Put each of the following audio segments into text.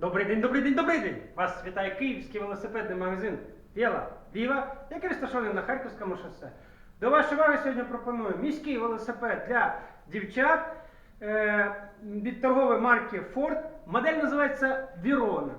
Добрий день, добрий день, добрий день! Вас вітає київський велосипедний магазин Віла Віва, який розташований на Харківському шосе. До вашої уваги сьогодні пропоную міський велосипед для дівчат е, від торгової марки Ford. Модель називається Вірона.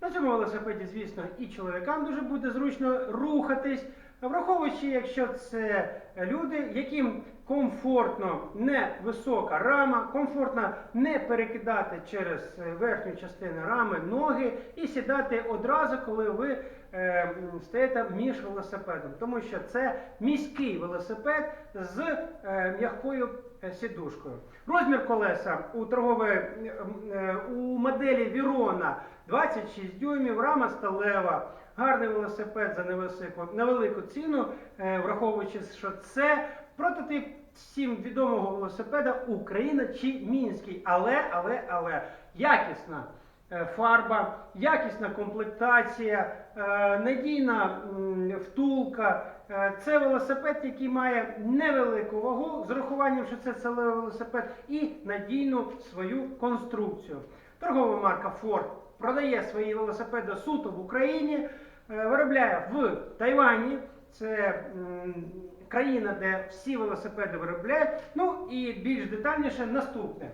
На цьому велосипеді, звісно, і чоловікам дуже буде зручно рухатись, враховуючи, якщо це люди, яким комфортно не висока рама, комфортно не перекидати через е, верхню частину рами ноги і сідати одразу, коли ви е, стоїте між велосипедом, тому що це міський велосипед з е, м'якою е, сідушкою. Розмір колеса у торгової е, у моделі Вірона 26 дюймів, рама сталева. Гарний велосипед за невелику, невелику ціну, враховуючи, що це прототип всім відомого велосипеда Україна чи Мінський. Але, але, але якісна е, фарба, якісна комплектація, е, надійна втулка. Е, Це велосипед, який має невелику вагу, з урахуванням, що це целевий велосипед, і надійну свою конструкцію. Торгова марка Ford продає свої велосипеди суто в Україні, е, виробляє в Тайвані. Це країна, де всі велосипеди виробляють. Ну і більш детальніше наступне.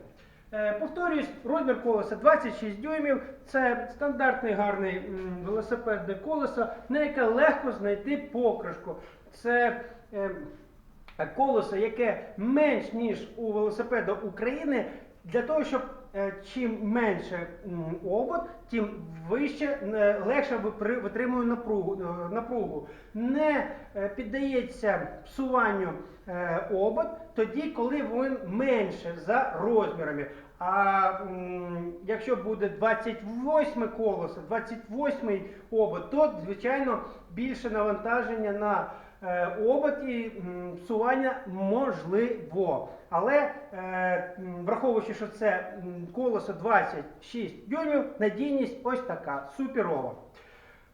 Е, Повторюсь, розмір колеса 26 дюймів. Це стандартний гарний велосипедне колесо, на яке легко знайти покришку. Це е, колесо, яке менш ніж у велосипеда України, для того, щоб чим менше обод, тим вище, е, легше витримує напругу. е. Не е, піддається псуванню е, обод тоді, коли він менше за розмірами. А якщо буде 28 колесо, 28 обод, то звичайно більше навантаження на е, обод і псування можливо. Але е, враховуючи, що це колесо 26 дюймів, надійність ось така суперова.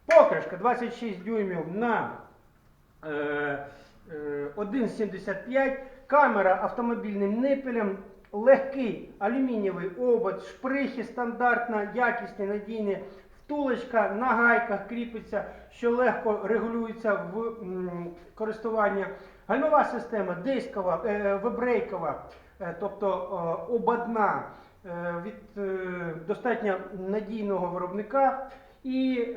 Покришка 26 дюймів на е, е, 1,75, камера автомобільним нипелем, легкий алюмінієвий обод, шприхи стандартна, якісні, надійні, втулочка на гайках кріпиться, що легко регулюється в користуванні. Гальмова система дискова, е, вибрейкова, е, тобто ободна е, від достатньо надійного виробника. І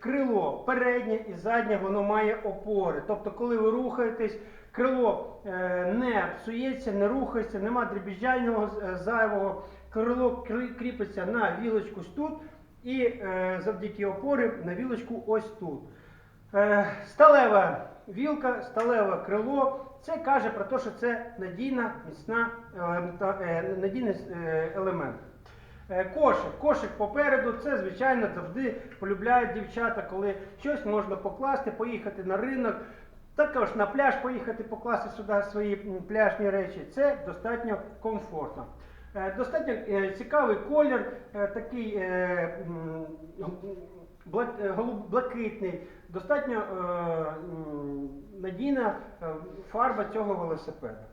крило переднє і заднє воно має опори. Тобто, коли ви рухаєтесь, крило не псується, не рухається, нема дрібіжджального е, зайвого. Крило кріпиться на вілочку тут і е, завдяки опори на вілочку ось тут. Е, сталева вілка, сталеве крило. Це каже про те, що це надійна, міцна, е, надійний е, елемент. Е, Кошик. Кошик попереду, це, звичайно, завжди полюбляють дівчата, коли щось можна покласти, поїхати на ринок, також на пляж поїхати, покласти сюди свої пляжні речі. Це достатньо комфортно. Е, Достатньо е, цікавий колір, е, такий блакитний, достатньо надійна фарба цього велосипеда.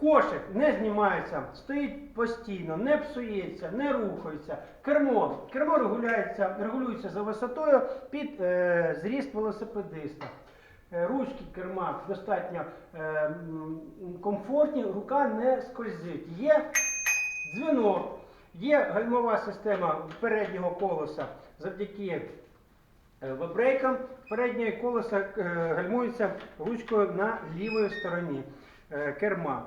Кошик не знімається, стоїть постійно, не псується, не рухається. Кермо. Кермо регулюється, регулюється за висотою під е, зріст велосипедиста. Е, ручки керма достатньо е, комфортні, рука не скользить. Є дзвінок, є гальмова система переднього колеса завдяки Е, Вебрейком переднє колесо е, гальмується ручкою на лівій стороні керма.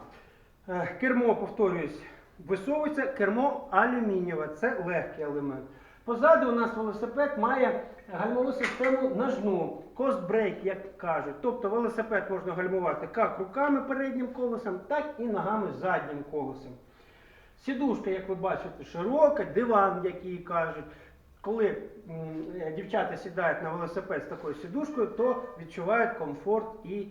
Кермо, повторюсь, висовується, кермо алюмінієве, це легкий елемент. Позаду у нас велосипед має гальмову систему ножну, кост-брейк, як кажуть. Тобто велосипед можна гальмувати як руками переднім колесом, так і ногами заднім колесом. Сідушка, як ви бачите, широка, диван, який кажуть. Коли дівчата сідають на велосипед з такою сідушкою, то відчувають комфорт і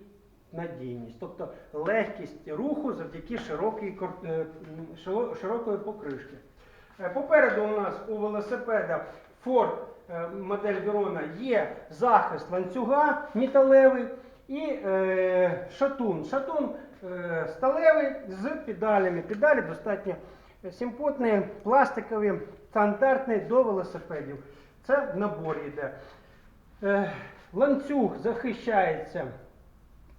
надійність, тобто легкість руху завдяки е, широкої покришки. Е, Попереду у нас у велосипеда Ford е, модель Верона є захист ланцюга металевий і е, шатун. Шатун сталевий з педалями. Педалі достатньо симпотні, пластикові, стандартний до велосипедів. Це в наборі йде. Ланцюг захищається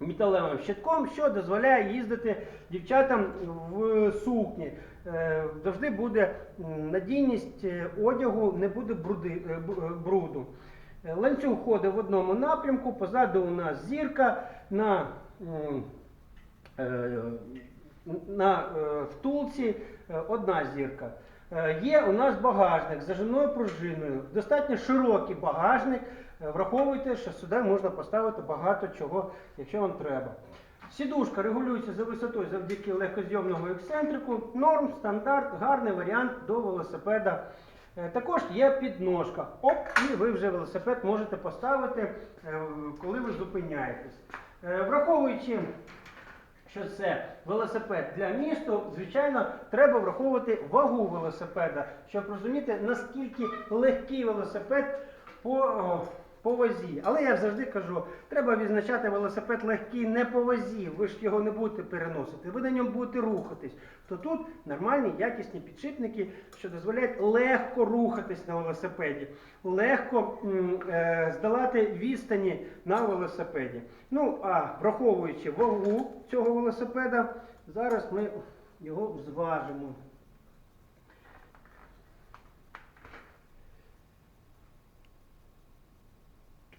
металевим щитком, що дозволяє їздити дівчатам в сукні. Е, Завжди буде надійність е, одягу, не буде бруди, е, бруду. Ланцюг ходить в одному напрямку, позаду у нас зірка на, на втулці одна зірка. Є у нас багажник з зажимною пружиною, достатньо широкий багажник. Враховуйте, що сюди можна поставити багато чого, якщо вам треба. Сідушка регулюється за висотою завдяки легкозйомному ексцентрику. Норм, стандарт, гарний варіант до велосипеда. Е, Також є підножка. Оп, і ви вже велосипед можете поставити, е, коли ви зупиняєтесь. Е, Враховуючи що це велосипед для місту, звичайно, треба враховувати вагу велосипеда, щоб розуміти, наскільки легкий велосипед по, по вазі. Але я завжди кажу, треба відзначати велосипед легкий не по вазі, ви ж його не будете переносити, ви на ньому будете рухатись. То тут нормальні якісні підшипники, що дозволяють легко рухатись на велосипеді, легко е, здолати відстані на велосипеді. Ну, а враховуючи вагу цього велосипеда, зараз ми його зважимо.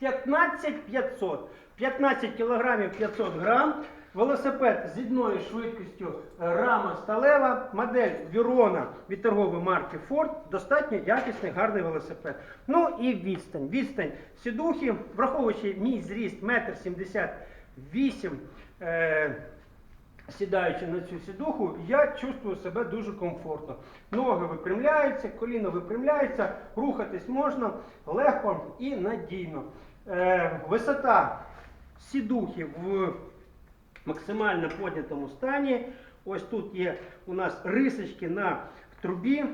П'ятнадцять 500. 15 кілограмів 500 грам. Велосипед з одною швидкістю рама сталева, модель Вірона від торгової марки Ford. Достатньо якісний, гарний велосипед. Ну і відстань. Відстань сідухи, враховуючи мій зріст 1,78 м, е, сідаючи на цю сідуху, я чувствую себе дуже комфортно. Ноги випрямляються, коліно випрямляється, рухатись можна легко і надійно. Е, висота сідухи в максимально піднятому стані. Ось тут є у нас рисочки на трубі.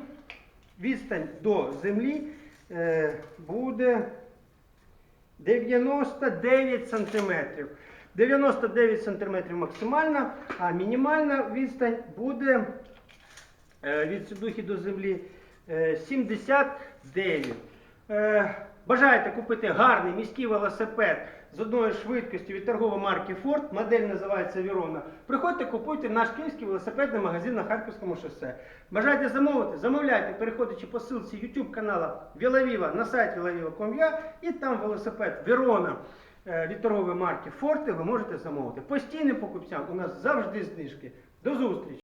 Відстань до землі е, буде 99 сантиметрів. 99 сантиметрів максимальна, а мінімальна відстань буде е, від сідухи до землі е, 79. Е, Бажаєте купити гарний міський велосипед з одною швидкістю від торгової марки Ford, модель називається Вірона. Приходьте, купуйте наш київський велосипедний магазин на Харківському шосе. Бажаєте замовити, замовляйте, переходячи по ссылці YouTube канала Вілавіва на сайт vilaviva.com.ua і там велосипед Вірона е, від торгової марки Forte ви можете замовити. Постійним покупцям у нас завжди знижки. До зустрічі!